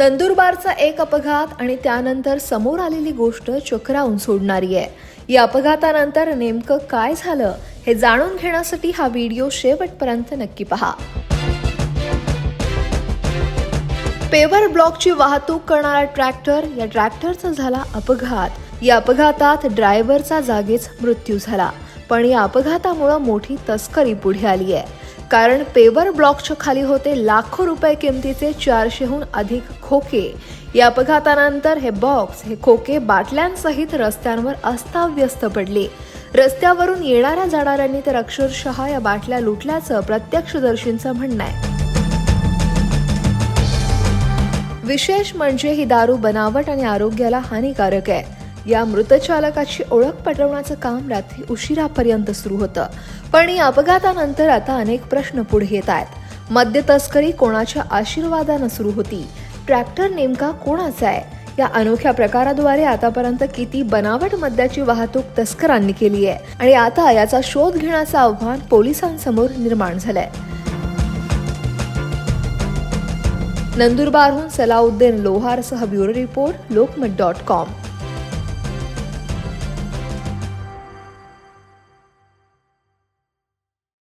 नंदुरबारचा एक अपघात आणि त्यानंतर समोर आलेली गोष्ट चक्रावून सोडणारी आहे. या अपघातानंतर नेमकं काय झालं हे जाणून घेण्यासाठी हा व्हिडिओ शेवटपर्यंत नक्की पहा. पेवर ब्लॉकची वाहतूक करणारा ट्रॅक्टर या ट्रॅक्टरचा झाला अपघात. या अपघातात ड्रायव्हरचा जागीच मृत्यू झाला. पण या अपघातामुळे मोठी तस्करी पुढे आली आहे. कारण पेवर ब्लॉकच्या खाली होते लाखो रुपये किमतीचे चारशेहून अधिक खोके. या अपघातानंतर हे बॉक्स हे खोके बाटल्यांसहित रस्त्यांवर अस्ताव्यस्त पडले. रस्त्यावरून येणाऱ्या जाणाऱ्यांनी तर अक्षरशः या बाटल्या लुटल्याचं प्रत्यक्षदर्शींचं म्हणणं आहे. विशेष म्हणजे ही दारू बनावट आणि आरोग्याला हानिकारक आहे. या मृत चालकाची ओळख पटवण्याचं काम रात्री उशिरापर्यंत सुरू होतं. पण या अपघातानंतर आता अनेक प्रश्न पुढे येत आहेत. मद्य तस्करी कोणाच्या आशीर्वादानं सुरू होती? ट्रॅक्टर नेमका कोणाचा आहे? या अनोख्या प्रकाराद्वारे आतापर्यंत किती बनावट मद्याची वाहतूक तस्करांनी केली आहे? आणि आता याचा शोध घेण्याचं आव्हान पोलिसांसमोर निर्माण झालंय. नंदुरबारहून Salauddin लोहारसह bureau report Lokmat dot com.